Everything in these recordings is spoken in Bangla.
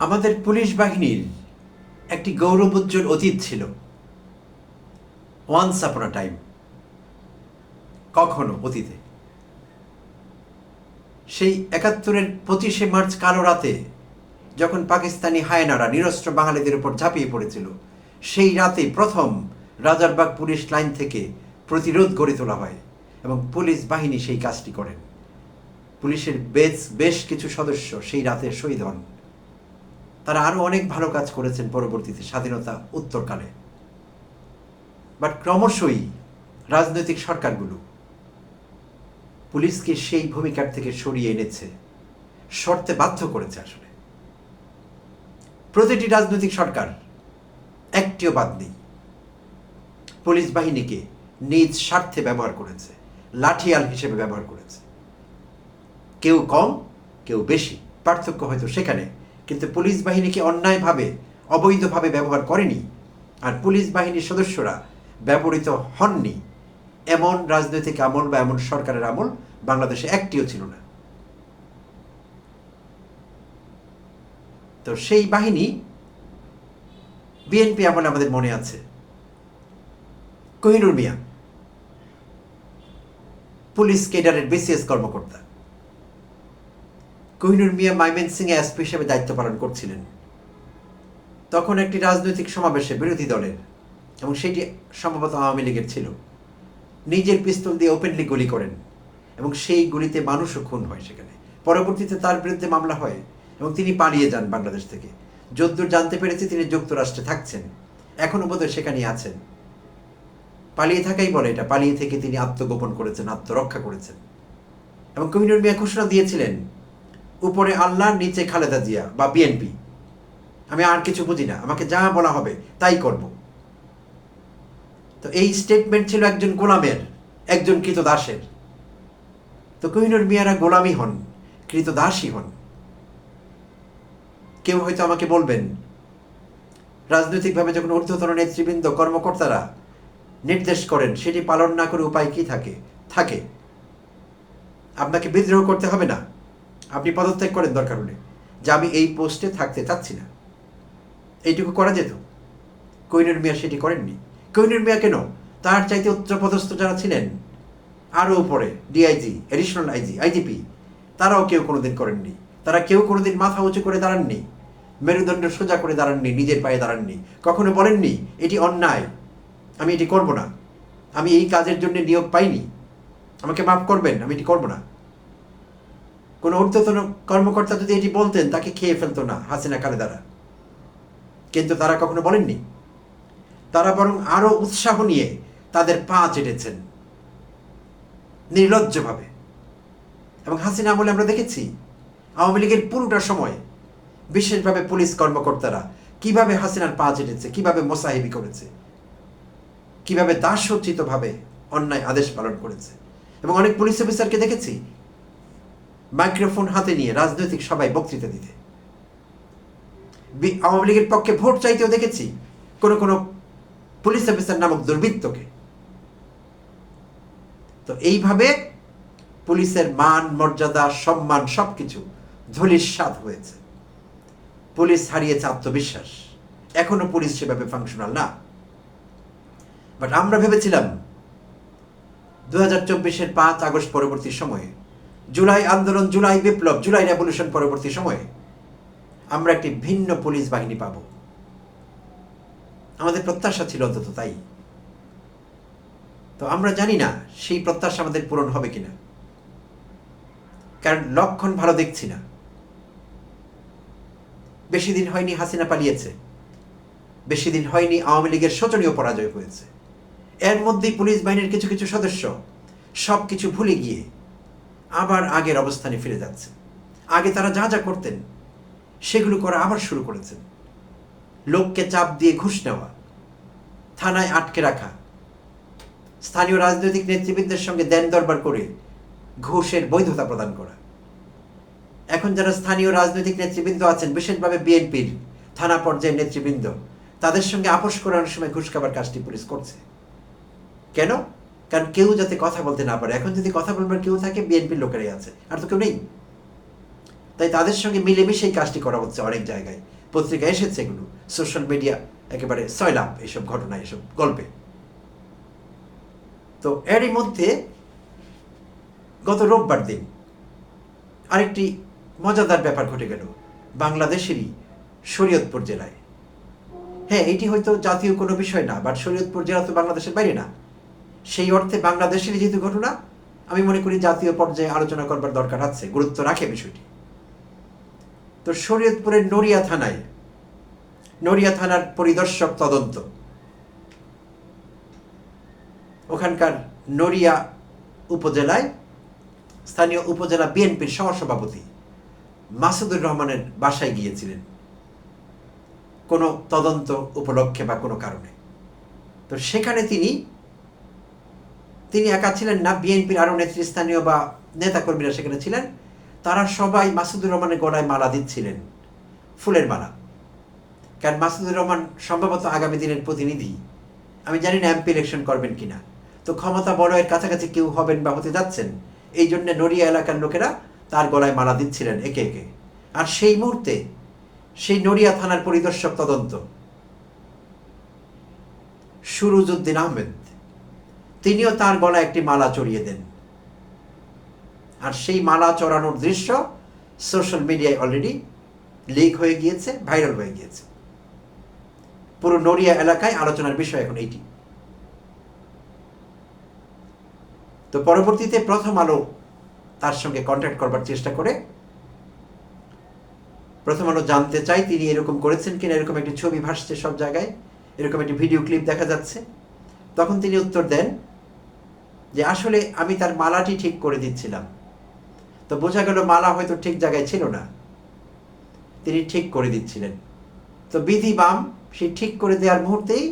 আমাদের পুলিশ বাহিনীর একটি গৌরবোজ্জ্বল অতীত ছিল। ওয়ান্স আপন টাইম কখনো অতীতে। সেই একাত্তরের পঁচিশে মার্চ কালো রাতে যখন পাকিস্তানি হায়নারা নিরস্ত্র বাঙালিদের উপর ঝাঁপিয়ে পড়েছিল, সেই রাতে প্রথম রাজারবাগ পুলিশ লাইন থেকে প্রতিরোধ গড়ে তোলা হয় এবং পুলিশ বাহিনী সেই কাজটি করেন। পুলিশের বেশ বেশ কিছু সদস্য সেই রাতে শহীদ হন। তারা আরও অনেক ভালো কাজ করেছেন পরবর্তীতে স্বাধীনতা উত্তরকালে। বাট ক্রমশই রাজনৈতিক সরকারগুলো পুলিশকে সেই ভূমিকার থেকে সরিয়ে এনেছে শর্তে বাধ্য করেছে আসলে। প্রতিটি রাজনৈতিক সরকার একটিও বাদ নেই। পুলিশ বাহিনীকে নিজ স্বার্থে ব্যবহার করেছে, লাঠিয়াল হিসেবে ব্যবহার করেছে। কেউ কম, কেউ বেশি, পার্থক্য হয়তো সেখানে কিন্তু পুলিশ বাহিনীকে অন্যায়ভাবে, অবৈধভাবে ব্যবহার করেনি আর পুলিশ বাহিনীর সদস্যরা ব্যবহৃত হননি। এমন রাজনৈতিক আমল বা এমন সরকারের আমল বাংলাদেশে একটিও ছিল না। তো সেই বাহিনী বিএনপি আমলে আমাদের মনে আছে। কোহিনুর মিয়া, পুলিশ কেডারের বিসিএস কর্মকর্তা। কোহিনুর মিয়া মাইমেন সিং এসপি হিসেবে দায়িত্ব পালন করছিলেন। তখন একটি রাজনৈতিক সমাবেশে বিরোধী দলের এবং সেটি সম্ভবত আওয়ামী লীগের ছিল। নিজের পিস্তল দিয়ে ওপেনলি গুলি করেন এবং সেই গুলিতে মানুষও খুন হয় সেখানে। পরবর্তীতে তার বিরুদ্ধে মামলা হয় এবং তিনি পালিয়ে যান বাংলাদেশ থেকে। যদ্দূর জানতে পেরেছি তিনি যুক্তরাষ্ট্রে থাকছেন এখনও বোধহয় সেখানেই আছেন। পালিয়ে থাকাই বলে এটা, পালিয়ে থেকে তিনি আত্মগোপন করেছেন, আত্মরক্ষা করেছেন। এবং কমিনুর মিয়া ঘোষণা দিয়েছিলেন উপরে আল্লাহ নিচে খালেদা জিয়া বা বিএনপি আমি আর কিছু বুঝি না। আমাকে যা বলা হবে তাই করব। তো এই স্টেটমেন্ট ছিল একজন গোলামের, একজন কৃতদাসের। তো কোহিনুর মিয়ারা গোলামি হন, কৃতদাসী হন। কেউ হয়তো আমাকে বলবেন, রাজনৈতিকভাবে যখন ঊর্ধ্বতন নেতৃবৃন্দ, কর্মকর্তারা নির্দেশ করেন, সেটি পালন না করে উপায় কি থাকে? থাকে। আপনাকে বিদ্রোহ করতে হবে না। আপনি পদত্যাগ করেন দরকার হলে, যে আমি এই পোস্টে থাকতে চাচ্ছি না। এইটুকু করা যেত? কৈনুর মিয়া সেটি করেননি। কৈনুর মিয়া কেন? তার চাইতে উচ্চপদস্থ যারা ছিলেন, আরও উপরে ডিআইজি এডিশনাল আইজি আইজিপি তারাও কেউ কোনোদিন করেননি। তারা কেউ কোনোদিন মাথা উঁচু করে দাঁড়াননি, মেরুদণ্ড সোজা করে দাঁড়াননি, নিজের পায়ে দাঁড়াননি। কখনো বলেননি, এটি অন্যায়, আমি এটি করব না। আমি এই কাজের জন্য নিয়োগ পাইনি। আমাকে মাফ করবেন, আমি এটি করব না। কোনো ঊর্ধ্বতন কর্মকর্তা যদি এটি বলতেন, তাকে খেয়ে ফেলতো না হাসিনা খালেদারা। কিন্তু তারা কখনো বলেননি। তারা বরং আরও উৎসাহ নিয়ে তাদের পা চেটেছেন। নির্লজ্জভাবে। এবং হাসিনা আমলে আমরা দেখেছি, আওয়ামী লীগের পুরোটা সময় বিশেষভাবে পুলিশ কর্মকর্তারা কীভাবে হাসিনার পা চেটেছে, কীভাবে মোসাহিবি করেছে, কীভাবে দাসোচিতভাবে অন্যায় আদেশ পালন করেছে। এবং অনেক পুলিশ অফিসারকে দেখেছি মাইক্রোফোন হাতে নিয়ে রাজনৈতিক সবাই বক্তৃতা দিতে। আওয়ামী লীগের পক্ষে ভোট চাইতেও দেখেছি কোন কোন পুলিশ অফিসার নামক দুর্বৃত্তকে। তো এইভাবে পুলিশের মান, মর্যাদা, সম্মান সবকিছু ধূলিস্বাদ হয়েছে। পুলিশ হারিয়েছে আত্মবিশ্বাস। এখনও পুলিশ সেভাবে ফাংশনাল না। বাট আমরা ভেবেছিলাম দু হাজার চব্বিশের পাঁচ আগস্ট পরবর্তী সময়ে জুলাই আন্দোলন, জুলাই বিপ্লব, জুলাই রেভলিউশন পরবর্তী সময়ে আমরা একটি ভিন্ন পুলিশ বাহিনী পাব। আমাদের প্রত্যাশা ছিল অন্তত তাই। তো আমরা জানি না সেই প্রত্যাশা আমাদের পূরণ হবে কিনা। কারণ লক্ষণ ভালো দেখছি না। বেশি দিন হয়নি হাসিনা পালিয়েছে। বেশি দিন হয়নি আওয়ামী লীগের শোচনীয় পরাজয় হয়েছে। এর মধ্যেই পুলিশ বাহিনীর কিছু কিছু সদস্য সব কিছু ভুলে গিয়ে আবার আগের অবস্থানে ফিরে যাচ্ছে আগে তারা যা যা করতেন, সেগুলো করা আবার শুরু করেছেন। লোককে চাপ দিয়ে ঘুষ নেওয়া, থানায় আটকে রাখা, স্থানীয় রাজনৈতিক নেতৃবৃন্দের সঙ্গে দেন দরবার করে ঘুষের বৈধতা প্রদান করা। এখন যারা স্থানীয় রাজনৈতিক নেতৃবৃন্দ আছেন, বিশেষভাবে বিএনপির থানা পর্যায়ের নেতৃবৃন্দ, তাদের সঙ্গে আপোষ করানোর সময় ঘুষ খাবার কাজটি পুলিশ করছে। কেন? কারণ কেউ যাতে কথা বলতে না পারে। এখন যদি কথা বলবার কেউ থাকে, বিএনপির লোকেরাই আছে, আর তো কেউ নেই। তাই তাদের সঙ্গে মিলেমিশেই কাজটি করা হচ্ছে অনেক জায়গায়। পত্রিকা এসেছে এগুলো। সোশ্যাল মিডিয়া, একেবারে সয়লাভ এসব ঘটনা, এসব গল্পে। তো এরই মধ্যে গত রোববার দিন আরেকটি মজাদার ব্যাপার ঘটে গেল বাংলাদেশেরই শরীয়তপুর জেলায়। হ্যাঁ এটি হয়তো জাতীয় কোনো বিষয় না, বাট শরীয়তপুর জেলা তো বাংলাদেশের বাইরে না। সেই অর্থে বাংলাদেশের যেহেতু ঘটনা, আমি মনে করি জাতীয় পর্যায়ে আলোচনা করবার দরকার আছে, গুরুত্ব রাখে বিষয়টি। তো শরীয়তপুরের নড়িয়া থানায়, নড়িয়া থানার পরিদর্শক তদন্ত। ওখানকার নড়িয়া উপজেলায় স্থানীয় উপজেলা বিএনপির সহসভাপতি মাসুদুর রহমানের বাসায় গিয়েছিলেন। কোনো তদন্ত উপলক্ষে বা কোনো কারণে। তো সেখানে তিনি তিনি একা ছিলেন না, বিএনপির আরও নেতৃস্থানীয় বা নেতাকর্মীরা সেখানে ছিলেন। তারা সবাই মাসুদুর রহমানের গলায় মালা দিচ্ছিলেন, ফুলের মালা। কারণ মাসুদুর রহমান সম্ভবত আগামী দিনের প্রতিনিধি। আমি জানি না এমপি ইলেকশন করবেন কিনা। তো ক্ষমতা বড়য়ের কাছাকাছি কেউ হবেন বা হতে যাচ্ছেন, এই জন্য নড়িয়া এলাকার লোকেরা তার গলায় মালা দিচ্ছিলেন একে একে। আর সেই মুহূর্তে সেই নড়িয়া থানার পরিদর্শক তদন্ত। সুরুজউদ্দিন আহমেদ তিনিও তার গলায় একটি মালা চড়িয়ে দেন। আর সেই মালা চড়ানোর দৃশ্য সোশ্যাল মিডিয়ায় অলরেডি লিক হয়ে গিয়েছে ভাইরাল হয়ে গিয়েছে। পুরো নড়িয়া এলাকায় আলোচনার বিষয় এখন এইটি। তো পরবর্তীতে প্রথম আলো তার সঙ্গে কন্ট্যাক্ট করবার চেষ্টা করে। প্রথম আলো জানতে চাই তিনি এরকম করেছেন কিনা, এরকম একটি ছবি ভাসছে সব জায়গায়, এরকম একটি ভিডিও ক্লিপ দেখা যাচ্ছে। তখন তিনি উত্তর দেন যে আসলে আমি তার মালাটি ঠিক করে দিচ্ছিলাম। তো বোঝা গেল মালা হয়তো ঠিক জায়গায় ছিল না। তিনি ঠিক করে দিচ্ছিলেন। তো বিধি বাম, সে ঠিক করে দেওয়ার মুহূর্তেই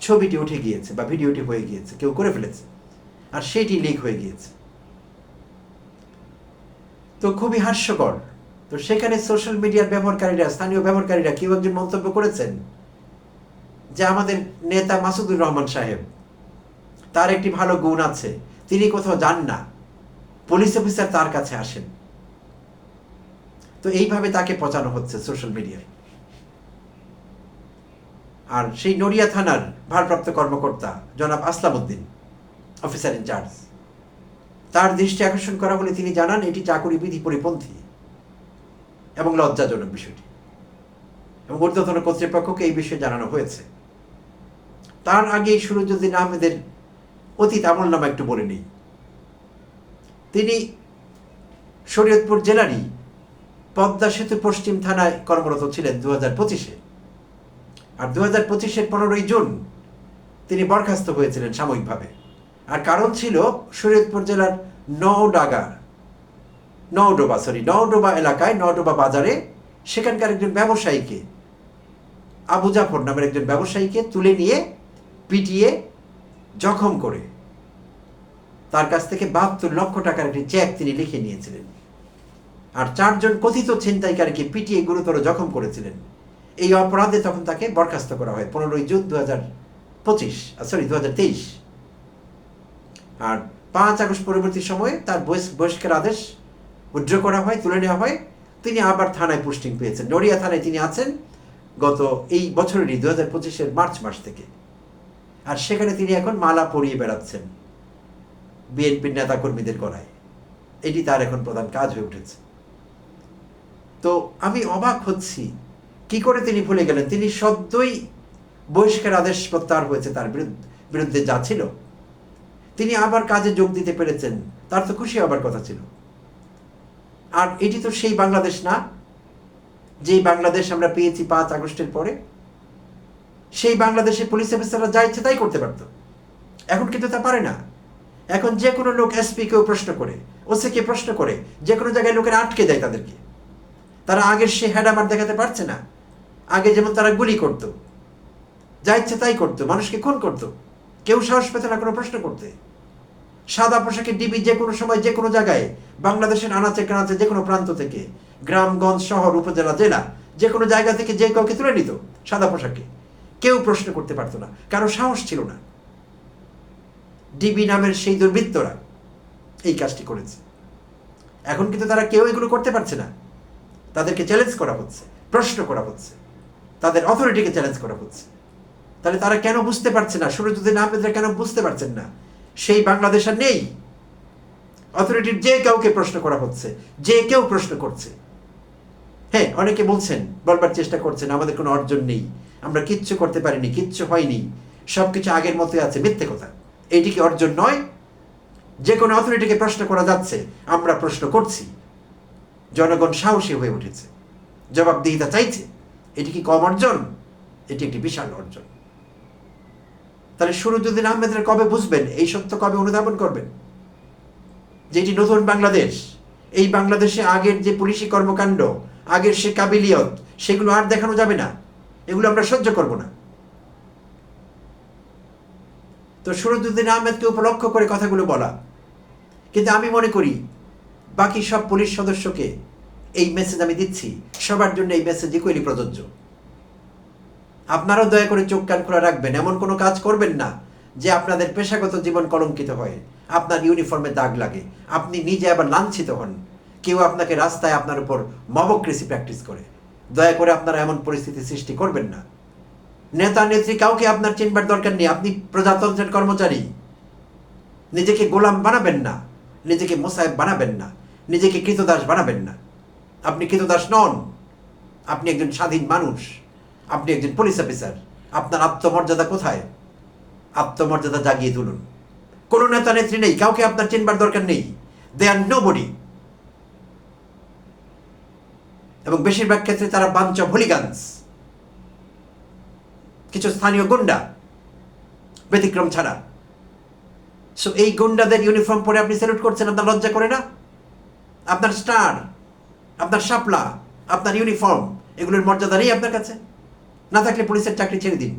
ছবিটি উঠে গিয়েছে বা ভিডিওটি হয়ে গিয়েছে, কেউ করে ফেলেছে। আর সেটি লিক হয়ে গিয়েছে। তো খুবই হাস্যকর। তো সেখানে সোশ্যাল মিডিয়ার ব্যবহারকারীরা, স্থানীয় ব্যবহারকারীরা কেউ একজন মন্তব্য করেছেন? যে আমাদের নেতা মাসুদুর রহমান সাহেব। তার একটি ভালো গুণ আছে। তিনি কোথাও যান না। পুলিশ অফিসার তার কাছে আসেন। তো এইভাবে তাকে পচানো হচ্ছে সোশ্যাল মিডিয়ায় আর সেই নড়িয়া থানার ভারপ্রাপ্ত কর্মকর্তা জনাব আসলাম উদ্দিন অফিসার ইনচার্জ তার দৃষ্টি আকর্ষণ করা হলে তিনি জানান, এটি চাকুরি বিধি পরিপন্থী এবং লজ্জাজনক বিষয়টি। এবং ঊর্ধ্বতন কর্তৃপক্ষকে এই বিষয়ে জানানো হয়েছে। তার আগে সুরজুদ্দিন আহমেদের অতীত আমল নামা একটু বলে নিই। তিনি শরীয়তপুর জেলারই পদ্মা সেতু পশ্চিম থানায় কর্মরত ছিলেন দু হাজার পঁচিশে। আর দু হাজার পঁচিশের পনেরোই জুন তিনি বরখাস্ত হয়েছিলেন সাময়িকভাবে। আর কারণ ছিল শরীয়তপুর জেলার নওডাগা নওডোবা সরি নওডোবা এলাকায়, নওডোবা বাজারে সেখানকার একজন ব্যবসায়ীকে, আবু জাফর নামের একজন ব্যবসায়ীকে তুলে নিয়ে, পিটিয়ে জখম করে। তার কাছ থেকে বাহাত্তর লক্ষ টাকার একটি চেক তিনি লিখে নিয়েছিলেন। আর চারজন কথিত ছিনতাইকারীকে পিটিয়ে গুরুতর জখম করেছিলেন। এই অপরাধে তখন তাকে বরখাস্ত করা হয় পনেরোই জুন দু হাজার পঁচিশ সরি দু হাজার তেইশ। আর পাঁচ আগস্ট পরবর্তী সময়ে তার বহিষ- বহিষ্কার আদেশ উড্র করা হয়, তুলে নেওয়া হয়। তিনি আবার থানায় পোস্টিং পেয়েছেন। নড়িয়া থানায় তিনি আছেন গত এই বছরেরই দু হাজার পঁচিশের মার্চ মাস থেকে। আর সেখানে তিনি এখন মালা পরিয়ে বেড়াচ্ছেন বিএনপির নেতাকর্মীদের গলায়। এটি তার এখন প্রধান কাজ হয়ে উঠেছে। তো আমি অবাক হচ্ছি, কি করে তিনি ভুলে গেলেন? তিনি সদ্যই বহিষ্কার আদেশ প্রত্যাহার হয়েছে তার বিরুদ্ধ- বিরুদ্ধে যা ছিল। তিনি আবার কাজে যোগ দিতে পেরেছেন, তার তো খুশি হবার কথা ছিল। আর এটি তো সেই বাংলাদেশ না, যেই বাংলাদেশ আমরা পেয়েছি পাঁচ আগস্টের পরে। সেই বাংলাদেশে পুলিশ অফিসাররা যা ইচ্ছে তাই করতে পারতো। এখন কিন্তু তা পারে না। এখন যে কোনো লোক এসপি কেউ প্রশ্ন করে ওসিকে প্রশ্ন করে, যে কোনো জায়গায় লোকেরা আটকে দেয় তাদেরকে। তারা আগের সে হ্যাডামার দেখাতে পারছে না। আগে যেমন তারা গুলি করতো। যা ইচ্ছে তাই করতো, মানুষকে খুন করতো। কেউ সাহস পেত না কোনো প্রশ্ন করতে। সাদা পোশাকে ডিবি যে কোনো সময় যে কোনো জায়গায়, বাংলাদেশের আনাচে কানাচে যে কোনো প্রান্ত থেকে গ্রামগঞ্জ শহর, উপজেলা, জেলা, যে কোনো জায়গা থেকে যে কাউকে তুলে নিত সাদা পোশাকে। কেউ প্রশ্ন করতে পারতো না। কারও সাহস ছিল না। ডিবি নামের সেই দুর্বৃত্তরা এই কাজটি করেছে। এখন কিন্তু তারা কেউ এগুলো করতে পারছে না। তাদেরকে চ্যালেঞ্জ করা হচ্ছে, প্রশ্ন করা হচ্ছে, তাদের অথরিটিকে চ্যালেঞ্জ করা হচ্ছে। তাহলে তারা কেন বুঝতে পারছে না? সুরজুদ্দিন আহমেদরা কেন বুঝতে পারছেন না? সেই বাংলাদেশ আর নেই। অথরিটির যে কাউকে প্রশ্ন করা হচ্ছে, যে কেউ প্রশ্ন করছে হ্যাঁ অনেকে বলছেন, বলবার চেষ্টা করছেন, আমাদের কোনো অর্জন নেই, আমরা কিচ্ছু করতে পারিনি, কিচ্ছু হয়নি সব কিছু আগের মতোই আছে, মিথ্যে কথা। এটি কি অর্জন নয়? যে কোনো অথরিটিকে প্রশ্ন করা যাচ্ছে, আমরা প্রশ্ন করছি। জনগণ সাহসী হয়ে উঠেছে, জবাবদিহিতা চাইছে, এটি কি কম অর্জন? এটি একটি বিশাল অর্জন। তাহলে সুরজুদ্দিন আহমেদরা কবে বুঝবেন, এই সত্য কবে অনুধাবন করবেন? যে এটি নতুন বাংলাদেশ, এই বাংলাদেশে আগের যে পুলিশি কর্মকাণ্ড আগের সে কাবিলিয়ত, সেগুলো আর দেখানো যাবে না। এগুলো আমরা সহ্য করব না। তো সুরজুদ্দিন আহমেদকে উপলক্ষ করে কথাগুলো বলা। কিন্তু আমি মনে করি, বাকি সব পুলিশ সদস্যকে এই মেসেজ আমি দিচ্ছি। সবার জন্য এই মেসেজ ইকুয়ালি প্রযোজ্য। আপনারাও দয়া করে চোখ কান খোলা রাখবেন। এমন কোনো কাজ করবেন না যে আপনাদের পেশাগত জীবন কলঙ্কিত হয়। আপনার ইউনিফর্মে দাগ লাগে। আপনি নিজে আবার লাঞ্ছিত হন। কেউ আপনাকে রাস্তায় আপনার উপর মবক্রেসি প্র্যাকটিস করে। দয়া করে আপনারা এমন পরিস্থিতি সৃষ্টি করবেন না। নেতা, নেত্রী, কাউকে আপনার চিনবার দরকার নেই। আপনি প্রজাতন্ত্রের কর্মচারী। নিজেকে গোলাম বানাবেন না। নিজেকে মোসাহেব বানাবেন না। নিজেকে কৃতদাস বানাবেন না। আপনি কৃতদাস নন। আপনি একজন স্বাধীন মানুষ। আপনি একজন পুলিশ অফিসার আপনার আত্মমর্যাদা কোথায়? আত্মমর্যাদা জাগিয়ে তুলুন। কোনো নেতা, নেত্রী নেই। কাউকে আপনার চিনবার দরকার নেই। দে আর নো বডি এবং বেশিরভাগ ক্ষেত্রে তারা বাঞ্চ ভলিগান্স কিছু স্থানীয় গুন্ডা ব্যতিক্রম ছাড়া। সো এই গুন্ডাদের ইউনিফর্ম পরে আপনি স্যালুট করছেন, আপনার লজ্জা করে না? আপনার স্টার আপনার শাপলা, আপনার ইউনিফর্ম এগুলোর মর্যাদা নেই আপনার কাছে? না থাকলে পুলিশের চাকরি ছেড়ে দিন।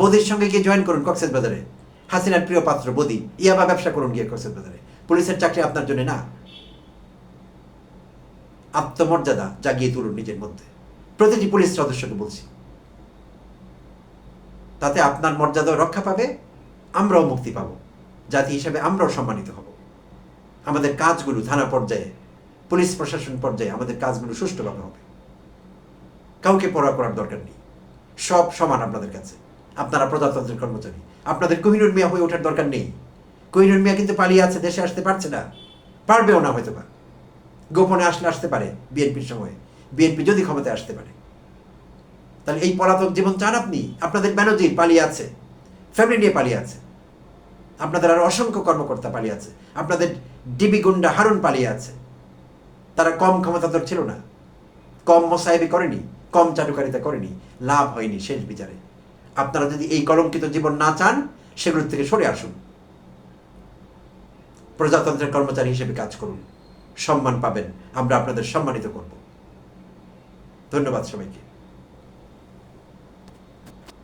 বদির সঙ্গে গিয়ে জয়েন করুন কক্সেস বাজারে। হাসিনার প্রিয় পাত্র বদি। ইয়াবা ব্যবসা করুন গিয়ে কক্সেস বাজারে। পুলিশের চাকরি আপনার জন্য না। আত্মমর্যাদা জাগিয়ে তুলুন নিজের মধ্যে। প্রতিটি পুলিশ সদস্যকে বলছি। তাতে আপনার মর্যাদাও রক্ষা পাবে, আমরাও মুক্তি পাব। জাতি হিসেবে আমরাও সম্মানিত হব। আমাদের কাজগুলো থানা পর্যায়ে, পুলিশ প্রশাসন পর্যায়ে আমাদের কাজগুলো সুষ্ঠুভাবে হবে। কাউকে পড়া করার দরকার নেই। সব সমান আপনাদের কাছে। আপনারা প্রজাতন্ত্রের কর্মচারী। আপনাদের কোহিনুর মিয়া হয়ে ওঠার দরকার নেই। কোহিনুর মিয়া কিন্তু পালিয়ে আছে, দেশে আসতে পারছে না। পারবেও না হয়তো বা গোপনে আসলে আসতে পারে বিএনপির সময়ে। বিএনপি যদি ক্ষমতায় আসতে পারে। তাহলে এই পলাতক জীবন চান আপনি? আপনাদের ব্যানজির পালিয়ে আছে। ফ্যামিলি নিয়ে পালিয়ে আছে। আপনাদের আর অসংখ্য কর্মকর্তা পালিয়ে আছে। আপনাদের ডিবি গুন্ডা হারুন পালিয়ে আছে। তারা কম ক্ষমতাধর ছিল না। কম মোসাহেবি করেনি, কম চাটুকারিতা করেনি। লাভ হয়নি শেষ বিচারে। আপনারা যদি এই কলঙ্কিত জীবন না চান, সেগুলোর থেকে সরে আসুন। প্রজাতন্ত্রের কর্মচারী হিসেবে কাজ করুন। সম্মান পাবেন। আমরা আপনাদের সম্মানিত করব। ধন্যবাদ সবাইকে।